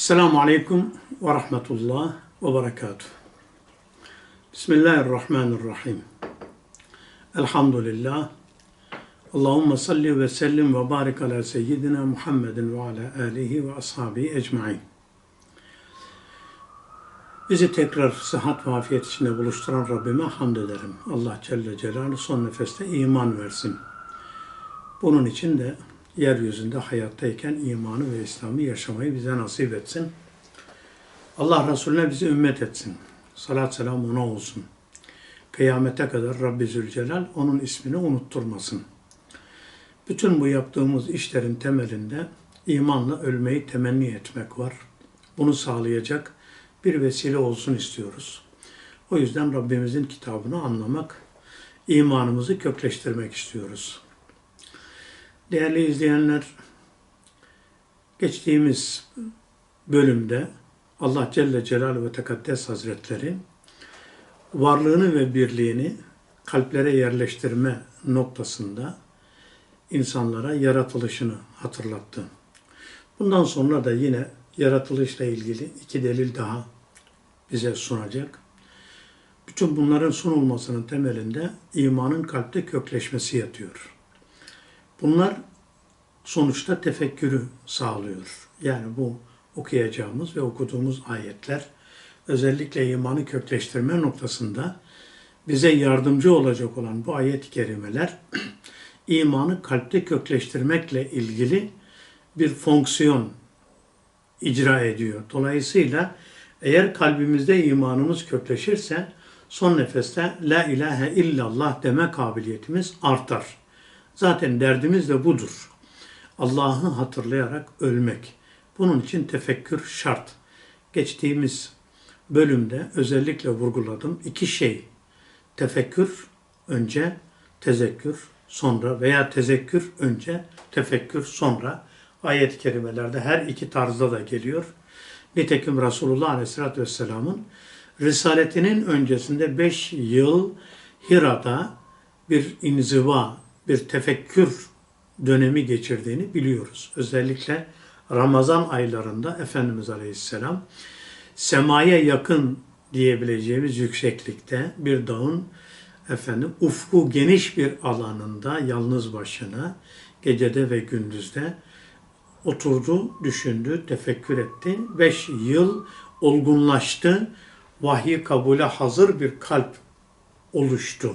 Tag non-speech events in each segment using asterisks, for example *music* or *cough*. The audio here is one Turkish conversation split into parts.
Esselamu Aleyküm ve Rahmetullah ve Berekatuhu. Bismillahirrahmanirrahim. Elhamdülillah. Allahümme salli ve sellim ve barik ala seyyidina Muhammedin ve ala alihi ve ashabihi ecmain. Bizi tekrar sıhhat ve afiyet içinde buluşturan Rabbime hamd ederim. Allah Celle Celaluhu son nefeste iman versin. Bunun için de yeryüzünde hayattayken imanı ve İslam'ı yaşamayı bize nasip etsin. Allah Resulüne bizi ümmet etsin. Salat selam ona olsun. Kıyamete kadar Rabbi Zülcelal onun ismini unutturmasın. Bütün bu yaptığımız işlerin temelinde imanla ölmeyi temenni etmek var. Bunu sağlayacak bir vesile olsun istiyoruz. O yüzden Rabbimizin kitabını anlamak, imanımızı kökleştirmek istiyoruz. Değerli izleyenler, geçtiğimiz bölümde Allah Celle Celaluhu ve Tekaddes Hazretleri varlığını ve birliğini kalplere yerleştirme noktasında insanlara yaratılışını hatırlattı. Bundan sonra da yine yaratılışla ilgili iki delil daha bize sunacak. Bütün bunların sunulmasının temelinde imanın kalpte kökleşmesi yatıyor. Bunlar sonuçta tefekkürü sağlıyor. Yani bu okuyacağımız ve okuduğumuz ayetler özellikle imanı kökleştirme noktasında bize yardımcı olacak olan bu ayet-i kerimeler *clears throat* imanı kalpte kökleştirmekle ilgili bir fonksiyon icra ediyor. Dolayısıyla eğer kalbimizde imanımız kökleşirse son nefeste la ilahe illallah deme kabiliyetimiz artar. Zaten derdimiz de budur. Allah'ı hatırlayarak ölmek. Bunun için tefekkür şart. Geçtiğimiz bölümde özellikle vurguladım. iki şey. Tefekkür önce, tezekkür sonra veya tezekkür önce, tefekkür sonra. Ayet-i kerimelerde her iki tarzda da geliyor. Nitekim Resulullah Aleyhisselatü Vesselam'ın Risaletinin öncesinde beş yıl Hira'da bir inziva, bir tefekkür dönemi geçirdiğini biliyoruz. Özellikle Ramazan aylarında Efendimiz Aleyhisselam semaya yakın diyebileceğimiz yükseklikte bir dağın efendim ufku geniş bir alanında yalnız başına gecede ve gündüzde oturdu, düşündü, tefekkür etti. Beş yıl olgunlaştı. Vahiy kabule hazır bir kalp oluştu.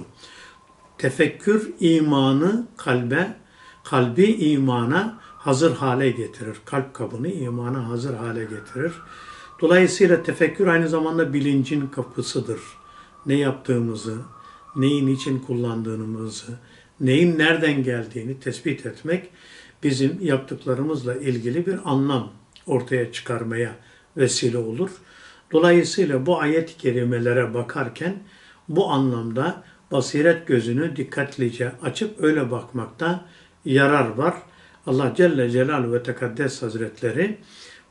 Tefekkür imanı kalbe, kalbi imana hazır hale getirir. Kalp kabını imana hazır hale getirir. Dolayısıyla tefekkür aynı zamanda bilincin kapısıdır. Ne yaptığımızı, neyin için kullandığımızı, neyin nereden geldiğini tespit etmek bizim yaptıklarımızla ilgili bir anlam ortaya çıkarmaya vesile olur. Dolayısıyla bu ayet-i kerimelere bakarken bu anlamda basiret gözünü dikkatlice açıp öyle bakmakta yarar var. Allah Celle Celaluhu ve Tekaddes Hazretleri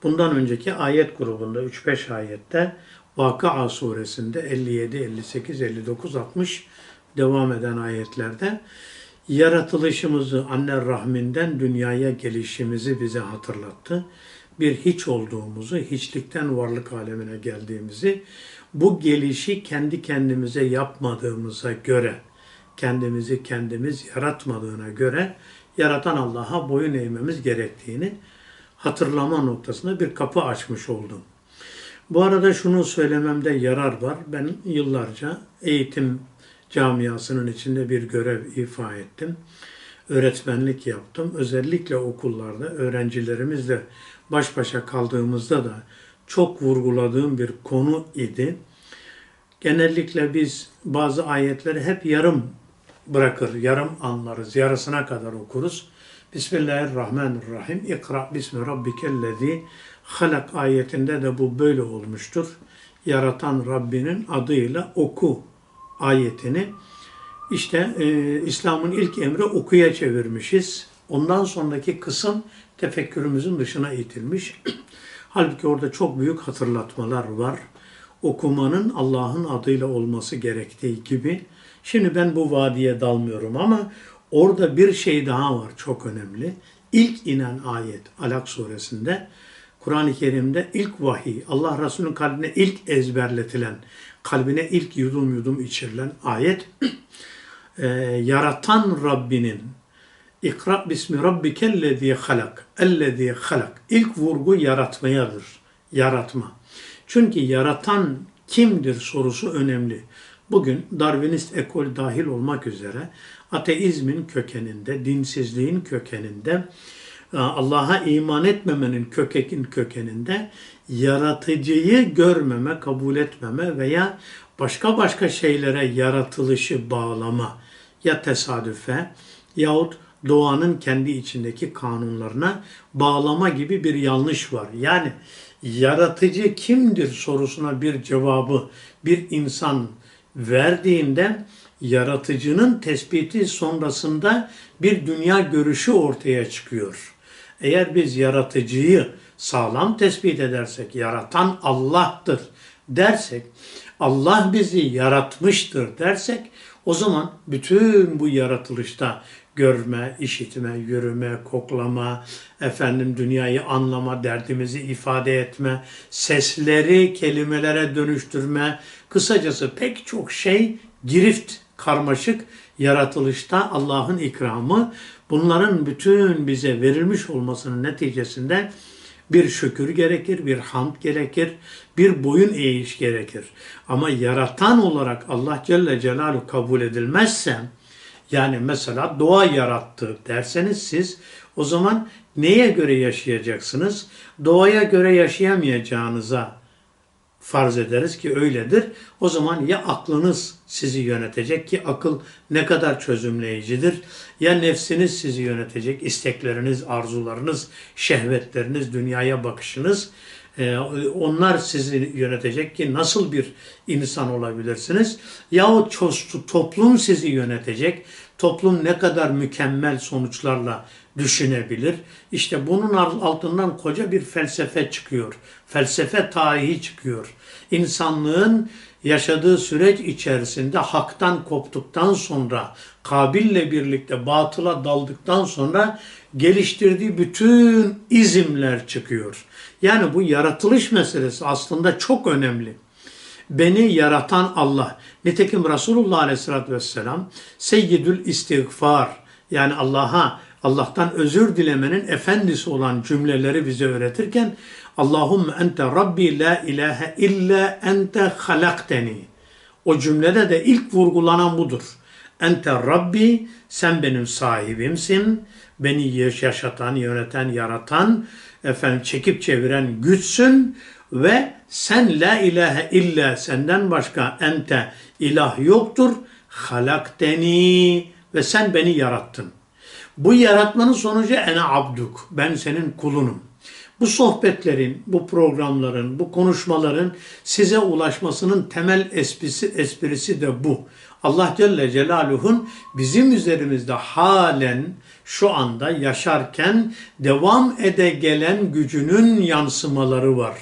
bundan önceki ayet grubunda 3-5 ayette Vakıa suresinde 57, 58, 59, 60 devam eden ayetlerde yaratılışımızı anne rahminden dünyaya gelişimizi bize hatırlattı. Bir hiç olduğumuzu, hiçlikten varlık alemine geldiğimizi, bu gelişi kendi kendimize yapmadığımıza göre, kendimizi kendimiz yaratmadığına göre yaratan Allah'a boyun eğmemiz gerektiğini hatırlama noktasında bir kapı açmış oldum. Bu arada şunu söylememde yarar var. Ben yıllarca eğitim camiasının içinde bir görev ifa ettim. Öğretmenlik yaptım. Özellikle okullarda öğrencilerimizle baş başa kaldığımızda da çok vurguladığım bir konu idi. Genellikle biz bazı ayetleri hep yarım bırakır, yarım anlarız, yarısına kadar okuruz. Bismillahirrahmanirrahim. İkra bismi rabbikellezi halak ayetinde de bu böyle olmuştur. Yaratan Rabbinin adıyla oku ayetini işte e, İslam'ın ilk emri okuya çevirmişiz. Ondan sonraki kısım tefekkürümüzün dışına itilmiş. Halbuki orada çok büyük hatırlatmalar var. Okumanın Allah'ın adıyla olması gerektiği gibi. Şimdi ben bu vadiye dalmıyorum ama orada bir şey daha var çok önemli. İlk inen ayet Alak suresinde Kur'an-ı Kerim'de ilk vahiy, Allah Resulü'nün kalbine ilk ezberletilen, kalbine ilk yudum yudum içirilen ayet, *clears throat* e, yaratan Rabbinin, İkra bismi rabbikellezî halak, ellezî halak. İlk vurgu yaratmayadır, yaratma. Çünkü yaratan kimdir sorusu önemli. Bugün Darwinist ekol dahil olmak üzere ateizmin kökeninde, dinsizliğin kökeninde, e, Allah'a iman etmemenin kökekin kökeninde yaratıcıyı görmeme, kabul etmeme veya başka başka şeylere yaratılışı bağlama ya tesadüfe yahut doğanın kendi içindeki kanunlarına bağlama gibi bir yanlış var. Yani yaratıcı kimdir sorusuna bir cevabı bir insan verdiğinde yaratıcının tespiti sonrasında bir dünya görüşü ortaya çıkıyor. Eğer biz yaratıcıyı sağlam tespit edersek, yaratan Allah'tır dersek, Allah bizi yaratmıştır dersek, o zaman bütün bu yaratılışta görme, işitme, yürüme, koklama, efendim dünyayı anlama, derdimizi ifade etme, sesleri kelimelere dönüştürme, kısacası pek çok şey girift, karmaşık yaratılışta Allah'ın ikramı. Bunların bütün bize verilmiş olmasının neticesinde bir şükür gerekir, bir hamd gerekir, bir boyun eğiş gerekir. Ama yaratan olarak Allah Celle Celaluhu kabul edilmezse, yani mesela doğa yarattı derseniz siz o zaman neye göre yaşayacaksınız? Doğaya göre yaşayamayacağınıza farz ederiz ki öyledir. O zaman ya aklınız sizi yönetecek ki akıl ne kadar çözümleyicidir. Ya nefsiniz sizi yönetecek, istekleriniz, arzularınız, şehvetleriniz, dünyaya bakışınız. Ee, onlar sizi yönetecek ki nasıl bir insan olabilirsiniz? Yahut toplum sizi yönetecek. Toplum ne kadar mükemmel sonuçlarla düşünebilir. İşte bunun altından koca bir felsefe çıkıyor. Felsefe tarihi çıkıyor. İnsanlığın yaşadığı süreç içerisinde haktan koptuktan sonra, Kabil'le birlikte batıla daldıktan sonra geliştirdiği bütün izimler çıkıyor. Yani bu yaratılış meselesi aslında çok önemli. Beni yaratan Allah. Nitekim Resulullah Aleyhisselatü Vesselam Seyyidül İstiğfar yani Allah'a Allah'tan özür dilemenin efendisi olan cümleleri bize öğretirken Allahümme ente Rabbi la ilahe illa ente halakteni. O cümlede de ilk vurgulanan budur. Ente Rabbi sen benim sahibimsin. Beni yaşatan, yöneten, yaratan, efendim çekip çeviren güçsün ve sen la ilahe illa senden başka ente ilah yoktur. Halakteni ve sen beni yarattın. Bu yaratmanın sonucu ene abduk. Ben senin kulunum. Bu sohbetlerin, bu programların, bu konuşmaların size ulaşmasının temel esprisi, esprisi de bu. Allah Celle Celaluhu'nun bizim üzerimizde halen şu anda yaşarken devam ede gelen gücünün yansımaları var.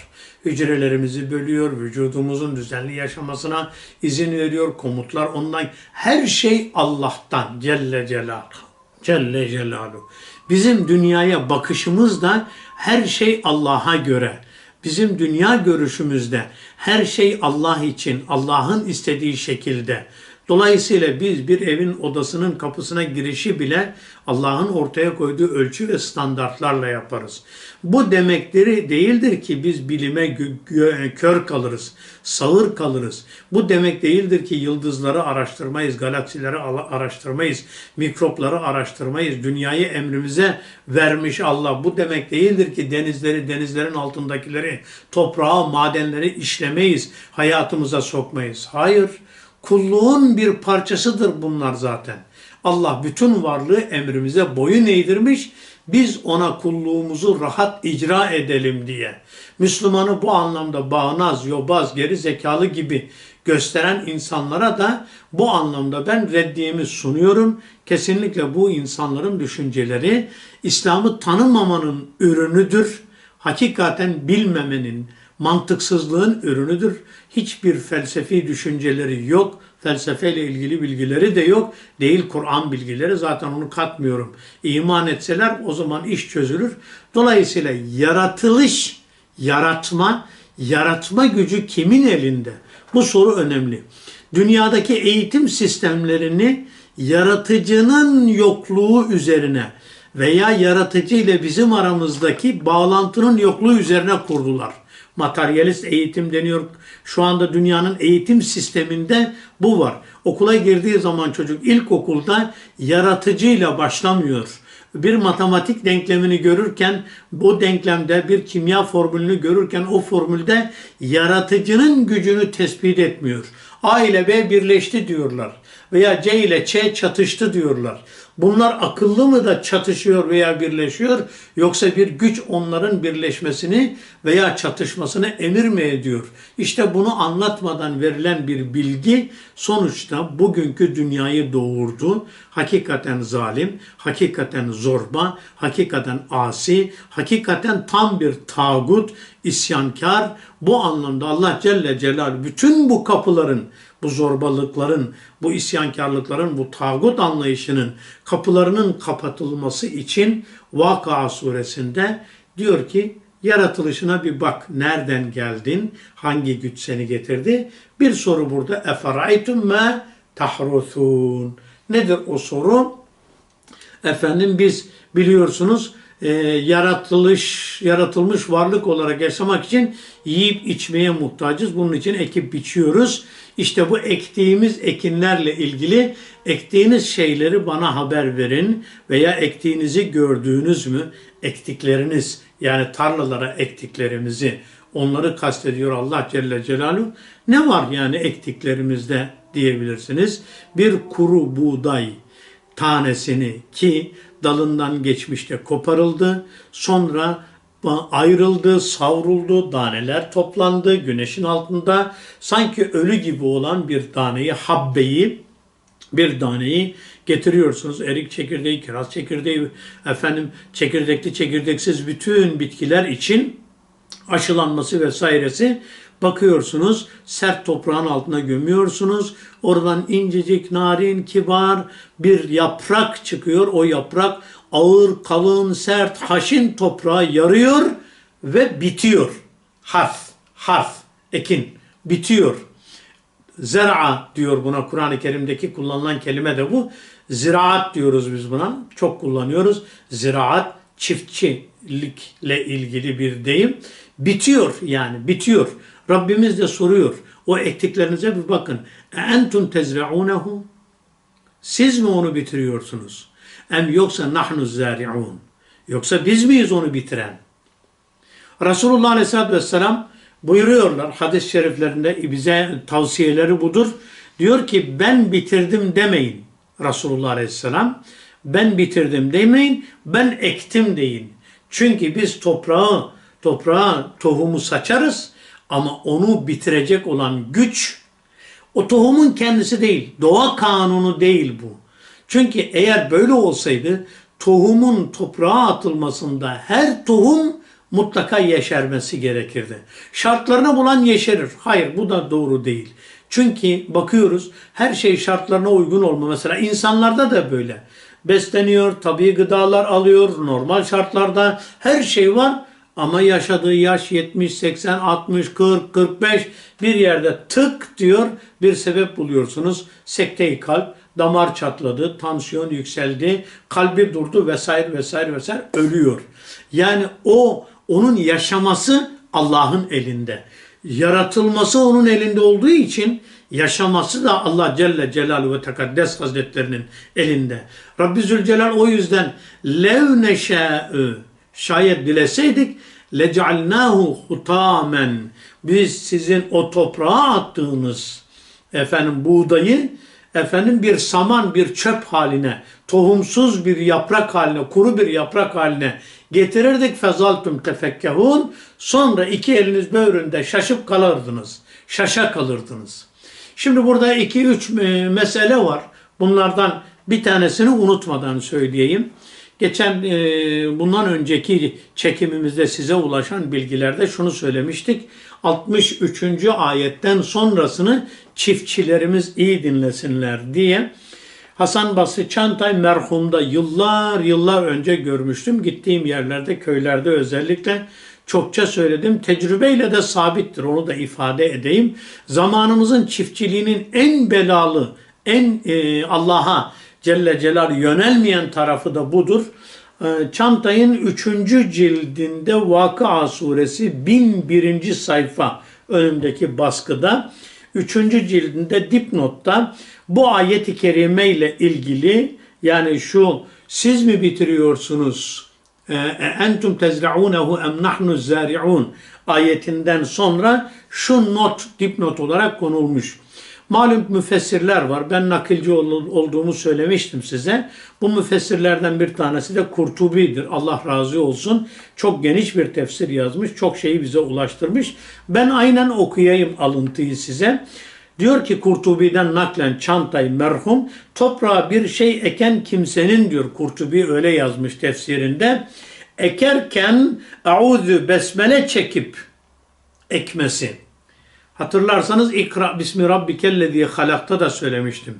Hücrelerimizi bölüyor, vücudumuzun düzenli yaşamasına izin veriyor, komutlar ondan. Her şey Allah'tan Celle Celaluhu. Celle Celaluhu. Bizim dünyaya bakışımız da her şey Allah'a göre. Bizim dünya görüşümüzde her şey Allah için, Allah'ın istediği şekilde. Dolayısıyla biz bir evin odasının kapısına girişi bile Allah'ın ortaya koyduğu ölçü ve standartlarla yaparız. Bu demekleri değildir ki biz bilime kör kalırız, sağır kalırız. Bu demek değildir ki yıldızları araştırmayız, galaksileri araştırmayız, mikropları araştırmayız. Dünyayı emrimize vermiş Allah. Bu demek değildir ki denizleri, denizlerin altındakileri, toprağı, madenleri işlemeyiz, hayatımıza sokmayız. Hayır kulluğun bir parçasıdır bunlar zaten. Allah bütün varlığı emrimize boyun eğdirmiş, biz ona kulluğumuzu rahat icra edelim diye. Müslümanı bu anlamda bağnaz, yobaz, geri zekalı gibi gösteren insanlara da bu anlamda ben reddiyemi sunuyorum. Kesinlikle bu insanların düşünceleri İslam'ı tanımamanın ürünüdür. Hakikaten bilmemenin, mantıksızlığın ürünüdür. Hiçbir felsefi düşünceleri yok. Felsefeyle ilgili bilgileri de yok. Değil Kur'an bilgileri zaten onu katmıyorum. İman etseler o zaman iş çözülür. Dolayısıyla yaratılış Yaratma, yaratma gücü kimin elinde? Bu soru önemli. Dünyadaki eğitim sistemlerini yaratıcının yokluğu üzerine veya yaratıcı ile bizim aramızdaki bağlantının yokluğu üzerine kurdular. Materyalist eğitim deniyor. Şu anda dünyanın eğitim sisteminde bu var. Okula girdiği zaman çocuk ilkokulda yaratıcıyla başlamıyor. Bir matematik denklemini görürken bu denklemde bir kimya formülünü görürken o formülde yaratıcının gücünü tespit etmiyor. A ile B birleşti diyorlar veya C ile Ç çatıştı diyorlar. Bunlar akıllı mı da çatışıyor veya birleşiyor yoksa bir güç onların birleşmesini veya çatışmasını emir mi ediyor? İşte bunu anlatmadan verilen bir bilgi sonuçta bugünkü dünyayı doğurdu. Hakikaten zalim, hakikaten zorba, hakikaten asi, hakikaten tam bir tağut, isyankar. Bu anlamda Allah Celle Celal bütün bu kapıların bu zorbalıkların, bu isyankarlıkların, bu tağut anlayışının kapılarının kapatılması için Vaka suresinde diyor ki yaratılışına bir bak. Nereden geldin? Hangi güç seni getirdi? Bir soru burada. Eferaytum me tahruthun. Nedir o soru? Efendim biz biliyorsunuz e, yaratılış yaratılmış varlık olarak yaşamak için yiyip içmeye muhtacız. Bunun için ekip biçiyoruz. İşte bu ektiğimiz ekinlerle ilgili ektiğiniz şeyleri bana haber verin veya ektiğinizi gördüğünüz mü? Ektikleriniz yani tarlalara ektiklerimizi onları kastediyor Allah Celle Celaluhu. Ne var yani ektiklerimizde diyebilirsiniz. Bir kuru buğday tanesini ki dalından geçmişte koparıldı. Sonra ayrıldı, savruldu, daneler toplandı güneşin altında. Sanki ölü gibi olan bir taneyi, habbeyi, bir taneyi getiriyorsunuz. Erik çekirdeği, kiraz çekirdeği, efendim çekirdekli çekirdeksiz bütün bitkiler için aşılanması vesairesi bakıyorsunuz sert toprağın altına gömüyorsunuz. Oradan incecik, narin, kibar bir yaprak çıkıyor. O yaprak ağır, kalın, sert, haşin toprağı yarıyor ve bitiyor. Harf, harf, ekin bitiyor. Zer'a diyor buna Kur'an-ı Kerim'deki kullanılan kelime de bu. Ziraat diyoruz biz buna. Çok kullanıyoruz. Ziraat çiftçilikle ilgili bir deyim. Bitiyor yani bitiyor. Rabbimiz de soruyor. O ektiklerinize bir bakın. Entum tezra'unehu? Siz mi onu bitiriyorsunuz? Em yoksa nahnu zari'un? Yoksa biz miyiz onu bitiren? Resulullah Aleyhisselatü Vesselam buyuruyorlar hadis-i şeriflerinde bize tavsiyeleri budur. Diyor ki ben bitirdim demeyin Resulullah Aleyhisselam. Ben bitirdim demeyin, ben ektim deyin. Çünkü biz toprağı, toprağa tohumu saçarız ama onu bitirecek olan güç o tohumun kendisi değil. Doğa kanunu değil bu. Çünkü eğer böyle olsaydı tohumun toprağa atılmasında her tohum mutlaka yeşermesi gerekirdi. Şartlarına bulan yeşerir. Hayır bu da doğru değil. Çünkü bakıyoruz her şey şartlarına uygun olma. Mesela insanlarda da böyle. Besleniyor, tabii gıdalar alıyor, normal şartlarda her şey var. Ama yaşadığı yaş 70, 80, 60, 40, 45 bir yerde tık diyor bir sebep buluyorsunuz. Sekte kalp, damar çatladı, tansiyon yükseldi, kalbi durdu vesaire vesaire vesaire ölüyor. Yani o onun yaşaması Allah'ın elinde. Yaratılması onun elinde olduğu için yaşaması da Allah Celle Celaluhu ve Tekaddes Hazretlerinin elinde. Rabbi Zülcelal o yüzden lev neşâ'ı şayet dileseydik lecalnahu hutamen biz sizin o toprağa attığınız efendim buğdayı efendim bir saman bir çöp haline tohumsuz bir yaprak haline kuru bir yaprak haline getirirdik fezaltum tefekkehun. Sonra iki eliniz böğründe şaşıp kalırdınız. Şaşa kalırdınız. Şimdi burada iki üç e, mesele var. Bunlardan bir tanesini unutmadan söyleyeyim. Geçen e, bundan önceki çekimimizde size ulaşan bilgilerde şunu söylemiştik. 63. ayetten sonrasını çiftçilerimiz iyi dinlesinler diye Hasan Basri Çantay merhumda yıllar yıllar önce görmüştüm. Gittiğim yerlerde, köylerde özellikle çokça söyledim. Tecrübeyle de sabittir. Onu da ifade edeyim. Zamanımızın çiftçiliğinin en belalı, en e, Allah'a Celle Celal yönelmeyen tarafı da budur. E, Çantay'ın 3. cildinde Vakıa suresi 1001. sayfa önümdeki baskıda 3. cildinde dipnotta bu ayet-i kerime ile ilgili yani şu siz mi bitiriyorsunuz e, entum tezra'unehu em nahnu zari'un ayetinden sonra şu not dipnot olarak konulmuş. Malum müfessirler var. Ben nakilci ol- olduğumu söylemiştim size. Bu müfessirlerden bir tanesi de Kurtubi'dir. Allah razı olsun. Çok geniş bir tefsir yazmış. Çok şeyi bize ulaştırmış. Ben aynen okuyayım alıntıyı size. Diyor ki Kurtubi'den naklen Çantay merhum toprağa bir şey eken kimsenin diyor Kurtubi öyle yazmış tefsirinde. Ekerken auzu besmele çekip ekmesi. Hatırlarsanız ikra bismi rabbikellezi halakta da söylemiştim.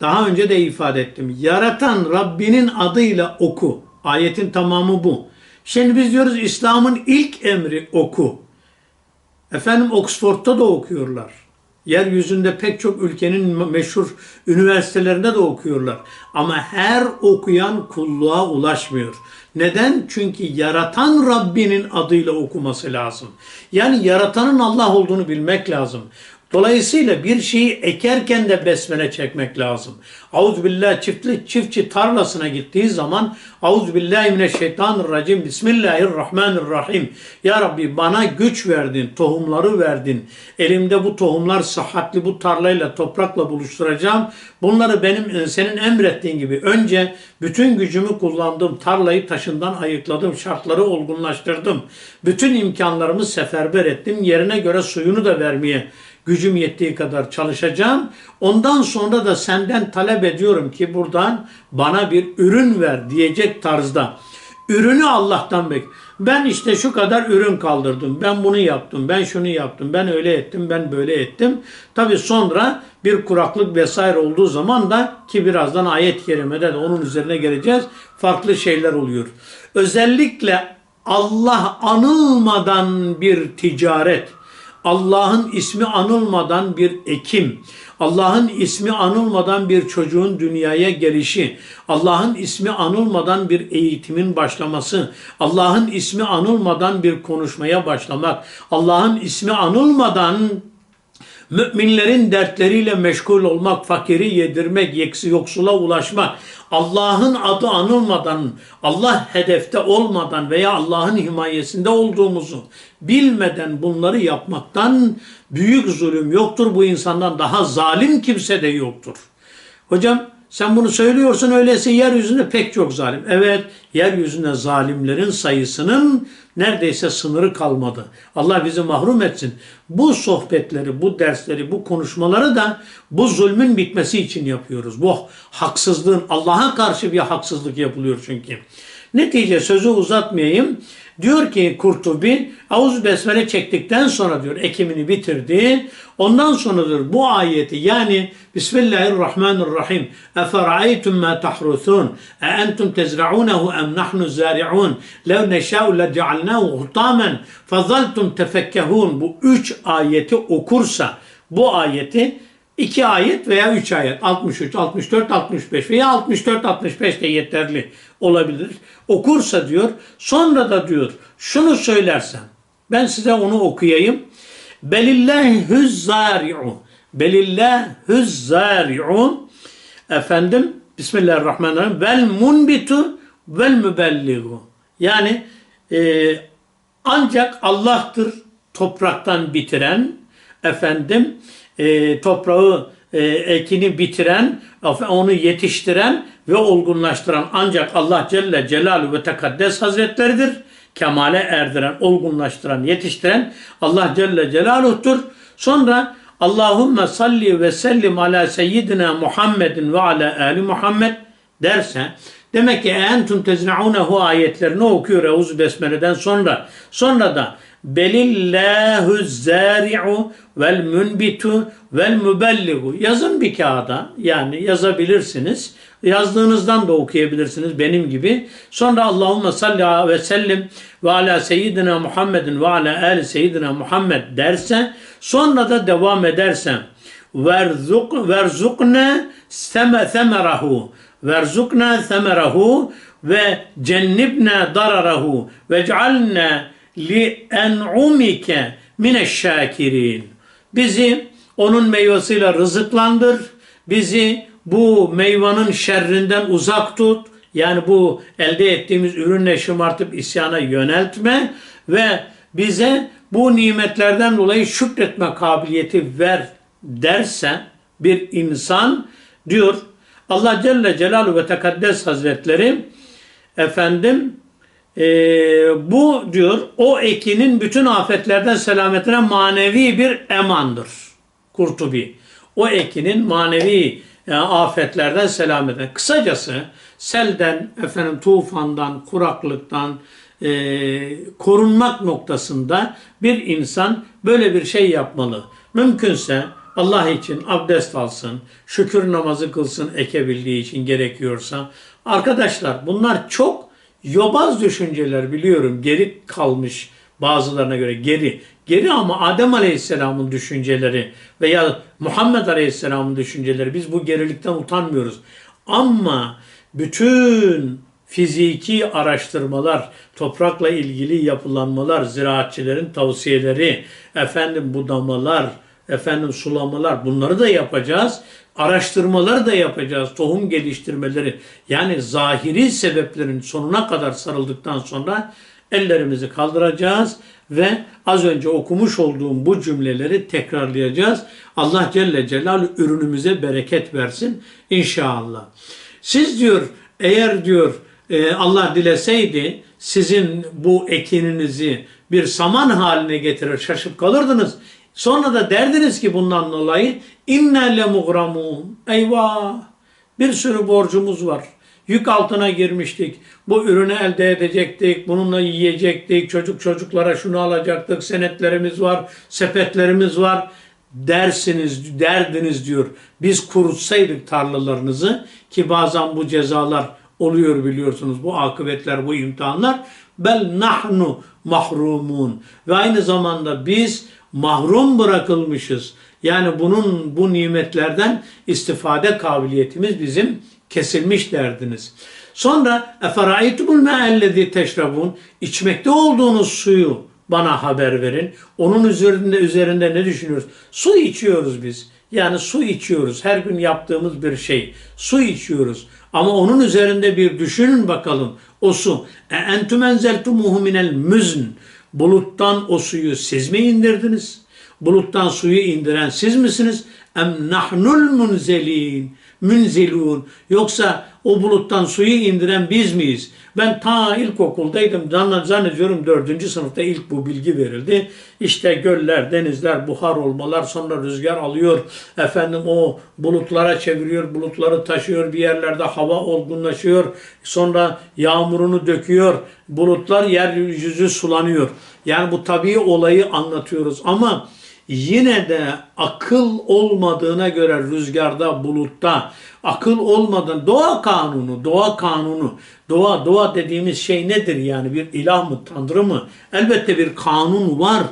Daha önce de ifade ettim. Yaratan Rabbinin adıyla oku. Ayetin tamamı bu. Şimdi biz diyoruz İslam'ın ilk emri oku. Efendim Oxford'da da okuyorlar. Yeryüzünde pek çok ülkenin meşhur üniversitelerinde de okuyorlar. Ama her okuyan kulluğa ulaşmıyor. Neden? Çünkü yaratan Rabbinin adıyla okuması lazım. Yani yaratanın Allah olduğunu bilmek lazım. Dolayısıyla bir şeyi ekerken de besmele çekmek lazım. Auzubillah çiftli çiftçi tarlasına gittiği zaman Euzubillahimineşşeytanirracim Bismillahirrahmanirrahim. Ya Rabbi bana güç verdin, tohumları verdin. Elimde bu tohumlar sıhhatli bu tarlayla, toprakla buluşturacağım. Bunları benim senin emrettiğin gibi önce bütün gücümü kullandım. Tarlayı taşından ayıkladım, şartları olgunlaştırdım. Bütün imkanlarımı seferber ettim. Yerine göre suyunu da vermeye gücüm yettiği kadar çalışacağım. Ondan sonra da senden talep ediyorum ki buradan bana bir ürün ver diyecek tarzda. Ürünü Allah'tan bek. Ben işte şu kadar ürün kaldırdım. Ben bunu yaptım. Ben şunu yaptım. Ben öyle ettim. Ben böyle ettim. Tabi sonra bir kuraklık vesaire olduğu zaman da ki birazdan ayet-i kerimede de onun üzerine geleceğiz. Farklı şeyler oluyor. Özellikle Allah anılmadan bir ticaret, Allah'ın ismi anılmadan bir ekim, Allah'ın ismi anılmadan bir çocuğun dünyaya gelişi, Allah'ın ismi anılmadan bir eğitimin başlaması, Allah'ın ismi anılmadan bir konuşmaya başlamak, Allah'ın ismi anılmadan müminlerin dertleriyle meşgul olmak, fakiri yedirmek, yeksi yoksula ulaşmak, Allah'ın adı anılmadan, Allah hedefte olmadan veya Allah'ın himayesinde olduğumuzu bilmeden bunları yapmaktan büyük zulüm yoktur. Bu insandan daha zalim kimse de yoktur. Hocam sen bunu söylüyorsun öyleyse yeryüzünde pek çok zalim. Evet yeryüzünde zalimlerin sayısının neredeyse sınırı kalmadı. Allah bizi mahrum etsin. Bu sohbetleri, bu dersleri, bu konuşmaları da bu zulmün bitmesi için yapıyoruz. Bu haksızlığın Allah'a karşı bir haksızlık yapılıyor çünkü. Netice sözü uzatmayayım. Diyor ki Kurtubi, Avuz Besmele çektikten sonra diyor ekimini bitirdi. Ondan sonradır bu ayeti yani Bismillahirrahmanirrahim. Efera'aytum ma tahruthun. E entum tezra'unehu em nahnu zari'un. Lev neşâ'u lece'alnâhu hutamen. Fazaltum tefekkehun. Bu üç ayeti okursa bu ayeti iki ayet veya üç ayet 63, 64, 65 veya 64, 65 de yeterli olabilir. Okursa diyor sonra da diyor şunu söylersen ben size onu okuyayım. Belillahüz zari'u Belillahüz zari'u Efendim Bismillahirrahmanirrahim vel munbitu vel mübelligu yani e, ancak Allah'tır topraktan bitiren efendim e, toprağı e, ekini bitiren, onu yetiştiren ve olgunlaştıran ancak Allah Celle Celaluhu ve Tekaddes Hazretleridir. Kemale erdiren, olgunlaştıran, yetiştiren Allah Celle Celaluh'tur. Sonra Allahümme salli ve sellim ala seyyidina Muhammedin ve ala ali Muhammed derse demek ki entum teznaunehu ayetlerini okuyor Eûzü Besmele'den sonra. Sonra da belillahu zari'u vel munbitu vel mübelligu. Yazın bir kağıda yani yazabilirsiniz. Yazdığınızdan da okuyabilirsiniz benim gibi. Sonra Allahümme salli ve sellim ve ala seyyidina Muhammedin ve ala ali seyyidina Muhammed derse sonra da devam ederse verzuk verzukne seme semerahu verzukna semerahu ve cennibne dararahu ve cealne li en'umike mineşşakirin. Bizi onun meyvesiyle rızıklandır. Bizi bu meyvanın şerrinden uzak tut. Yani bu elde ettiğimiz ürünle şımartıp isyana yöneltme ve bize bu nimetlerden dolayı şükretme kabiliyeti ver derse bir insan diyor Allah Celle Celaluhu ve Tekaddes Hazretleri efendim e, bu diyor o ekinin bütün afetlerden selametine manevi bir emandır. Kurtubi. O ekinin manevi e, afetlerden selametine. Kısacası selden, efendim tufandan, kuraklıktan e, korunmak noktasında bir insan böyle bir şey yapmalı. Mümkünse Allah için abdest alsın, şükür namazı kılsın ekebildiği için gerekiyorsa. Arkadaşlar bunlar çok yobaz düşünceler biliyorum. Geri kalmış bazılarına göre geri. Geri ama Adem Aleyhisselam'ın düşünceleri veya Muhammed Aleyhisselam'ın düşünceleri. Biz bu gerilikten utanmıyoruz. Ama bütün fiziki araştırmalar, toprakla ilgili yapılanmalar, ziraatçilerin tavsiyeleri, efendim budamalar, efendim sulamalar bunları da yapacağız. Araştırmaları da yapacağız. Tohum geliştirmeleri yani zahiri sebeplerin sonuna kadar sarıldıktan sonra ellerimizi kaldıracağız ve az önce okumuş olduğum bu cümleleri tekrarlayacağız. Allah Celle Celaluhu ürünümüze bereket versin inşallah. Siz diyor eğer diyor e, Allah dileseydi sizin bu ekininizi bir saman haline getirir şaşıp kalırdınız. Sonra da derdiniz ki bundan dolayı inne le. Eyvah! Bir sürü borcumuz var. Yük altına girmiştik. Bu ürünü elde edecektik. Bununla yiyecektik. Çocuk çocuklara şunu alacaktık. Senetlerimiz var. Sepetlerimiz var. Dersiniz, derdiniz diyor. Biz kurutsaydık tarlalarınızı ki bazen bu cezalar oluyor biliyorsunuz. Bu akıbetler, bu imtihanlar. Bel nahnu mahrumun. Ve aynı zamanda biz mahrum bırakılmışız. Yani bunun bu nimetlerden istifade kabiliyetimiz bizim kesilmiş derdiniz. Sonra eferaitumul me'ellezi teşrabun içmekte olduğunuz suyu bana haber verin. Onun üzerinde üzerinde ne düşünüyoruz? Su içiyoruz biz. Yani su içiyoruz. Her gün yaptığımız bir şey. Su içiyoruz. Ama onun üzerinde bir düşünün bakalım. O su. E entüm enzeltumuhu minel müzn. Buluttan o suyu siz mi indirdiniz? Buluttan suyu indiren siz misiniz? Em nahnul munzelin. Münzilun. Yoksa o buluttan suyu indiren biz miyiz? Ben ta ilkokuldaydım. Zannediyorum dördüncü sınıfta ilk bu bilgi verildi. İşte göller, denizler, buhar olmalar sonra rüzgar alıyor. Efendim o bulutlara çeviriyor, bulutları taşıyor. Bir yerlerde hava olgunlaşıyor. Sonra yağmurunu döküyor. Bulutlar yeryüzü sulanıyor. Yani bu tabii olayı anlatıyoruz ama yine de akıl olmadığına göre rüzgarda, bulutta, akıl olmadan doğa kanunu, doğa kanunu, doğa, doğa dediğimiz şey nedir yani bir ilah mı, tanrı mı? Elbette bir kanun var.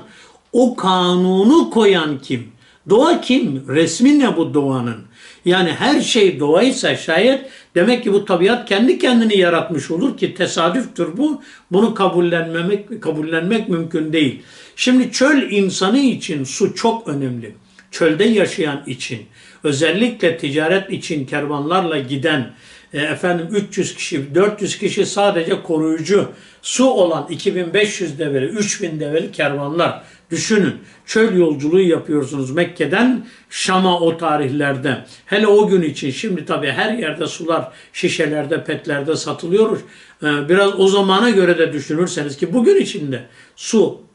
O kanunu koyan kim? Doğa kim? Resmi ne bu doğanın? Yani her şey doğaysa şayet demek ki bu tabiat kendi kendini yaratmış olur ki tesadüftür bu. Bunu kabullenmemek kabullenmek mümkün değil. Şimdi çöl insanı için su çok önemli. Çölde yaşayan için, özellikle ticaret için kervanlarla giden, e, efendim 300 kişi, 400 kişi sadece koruyucu su olan 2500 develi, 3000 develi kervanlar. Düşünün çöl yolculuğu yapıyorsunuz Mekke'den Şam'a o tarihlerde. Hele o gün için şimdi tabii her yerde sular şişelerde, petlerde satılıyor. E, biraz o zamana göre de düşünürseniz ki bugün içinde su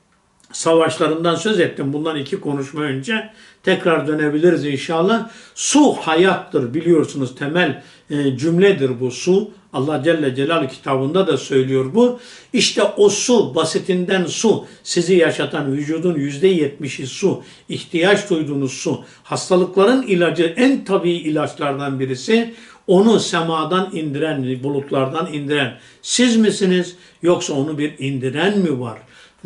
savaşlarından söz ettim. Bundan iki konuşma önce tekrar dönebiliriz inşallah. Su hayattır biliyorsunuz temel e, cümledir bu su. Allah Celle Celaluhu kitabında da söylüyor bu. İşte o su basitinden su sizi yaşatan vücudun yüzde yetmişi su. ihtiyaç duyduğunuz su. Hastalıkların ilacı en tabii ilaçlardan birisi onu semadan indiren, bulutlardan indiren siz misiniz yoksa onu bir indiren mi var?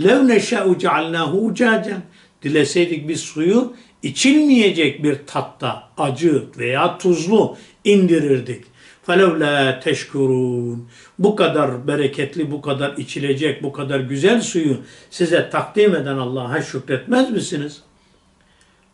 Lev neşe'u cealnahu ucacen. Dileseydik biz suyu içilmeyecek bir tatta, acı veya tuzlu indirirdik. فَلَوْ teşkurun. Bu kadar bereketli, bu kadar içilecek, bu kadar güzel suyu size takdim eden Allah'a şükretmez misiniz?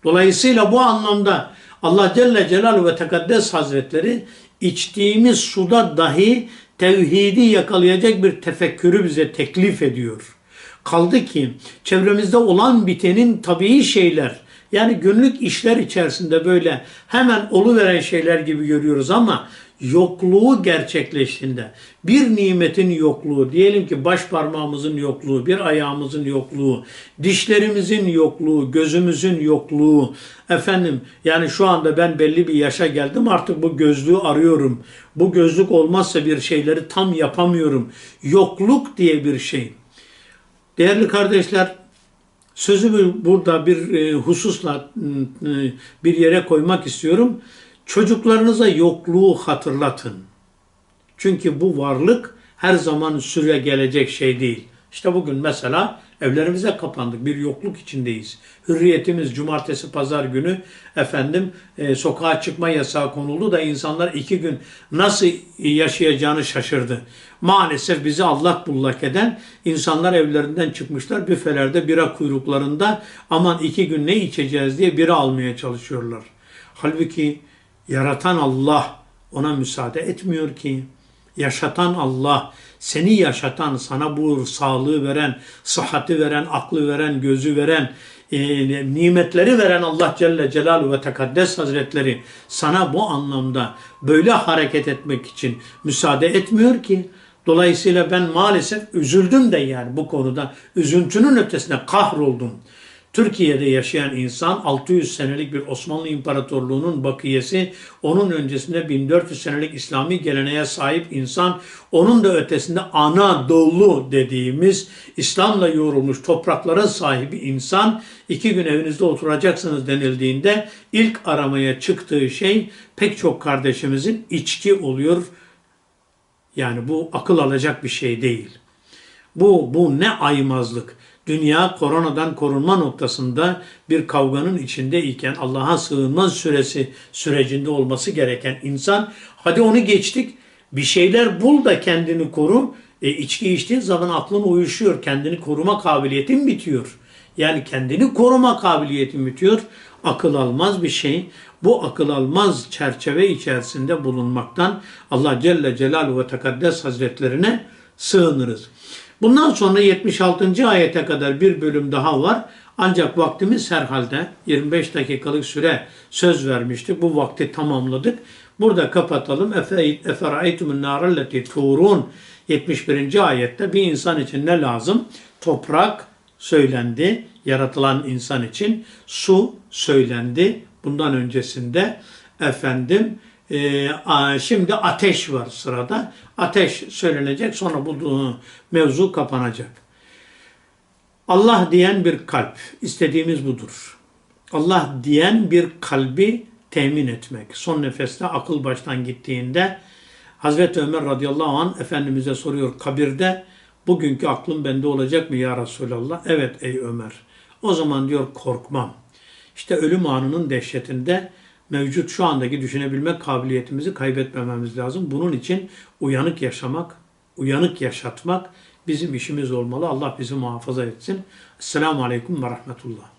Dolayısıyla bu anlamda Allah Celle Celaluhu ve Tekaddes Hazretleri içtiğimiz suda dahi tevhidi yakalayacak bir tefekkürü bize teklif ediyor. Kaldı ki çevremizde olan bitenin tabii şeyler yani günlük işler içerisinde böyle hemen oluveren şeyler gibi görüyoruz ama yokluğu gerçekleştiğinde bir nimetin yokluğu diyelim ki baş parmağımızın yokluğu, bir ayağımızın yokluğu, dişlerimizin yokluğu, gözümüzün yokluğu efendim yani şu anda ben belli bir yaşa geldim artık bu gözlüğü arıyorum. Bu gözlük olmazsa bir şeyleri tam yapamıyorum. Yokluk diye bir şey. Değerli kardeşler sözümü burada bir e, hususla bir yere koymak istiyorum. Çocuklarınıza yokluğu hatırlatın. Çünkü bu varlık her zaman süre gelecek şey değil. İşte bugün mesela evlerimize kapandık. Bir yokluk içindeyiz. Hürriyetimiz cumartesi pazar günü efendim e, sokağa çıkma yasağı konuldu da insanlar iki gün nasıl yaşayacağını şaşırdı. Maalesef bizi allak bullak eden insanlar evlerinden çıkmışlar. Büfelerde bira kuyruklarında aman iki gün ne içeceğiz diye bira almaya çalışıyorlar. Halbuki yaratan Allah ona müsaade etmiyor ki. Yaşatan Allah, seni yaşatan, sana bu sağlığı veren, sıhhati veren, aklı veren, gözü veren, e, nimetleri veren Allah Celle Celaluhu ve Tekaddes Hazretleri sana bu anlamda böyle hareket etmek için müsaade etmiyor ki. Dolayısıyla ben maalesef üzüldüm de yani bu konuda. Üzüntünün ötesine kahroldum. Türkiye'de yaşayan insan 600 senelik bir Osmanlı İmparatorluğu'nun bakiyesi, onun öncesinde 1400 senelik İslami geleneğe sahip insan, onun da ötesinde Anadolu dediğimiz İslam'la yoğrulmuş topraklara sahibi insan, iki gün evinizde oturacaksınız denildiğinde ilk aramaya çıktığı şey pek çok kardeşimizin içki oluyor. Yani bu akıl alacak bir şey değil. Bu, bu ne aymazlık. Dünya koronadan korunma noktasında bir kavganın içinde iken Allah'a sığınma süresi sürecinde olması gereken insan hadi onu geçtik bir şeyler bul da kendini koru. E, içki içtiğin zaman aklın uyuşuyor. Kendini koruma kabiliyetin bitiyor. Yani kendini koruma kabiliyetin bitiyor. Akıl almaz bir şey. Bu akıl almaz çerçeve içerisinde bulunmaktan Allah Celle Celaluhu ve Tekaddes Hazretlerine sığınırız. Bundan sonra 76. ayete kadar bir bölüm daha var. Ancak vaktimiz herhalde 25 dakikalık süre söz vermiştik. Bu vakti tamamladık. Burada kapatalım. Eferaytumun naralleti turun 71. ayette bir insan için ne lazım? Toprak söylendi. Yaratılan insan için su söylendi. Bundan öncesinde efendim e, şimdi ateş var sırada. Ateş söylenecek sonra bu mevzu kapanacak. Allah diyen bir kalp. istediğimiz budur. Allah diyen bir kalbi temin etmek. Son nefeste akıl baştan gittiğinde Hazreti Ömer radıyallahu anh Efendimiz'e soruyor kabirde bugünkü aklım bende olacak mı ya Resulallah? Evet ey Ömer. O zaman diyor korkmam. İşte ölüm anının dehşetinde mevcut şu andaki düşünebilme kabiliyetimizi kaybetmememiz lazım. Bunun için uyanık yaşamak, uyanık yaşatmak bizim işimiz olmalı. Allah bizi muhafaza etsin. Esselamu Aleyküm ve Rahmetullah.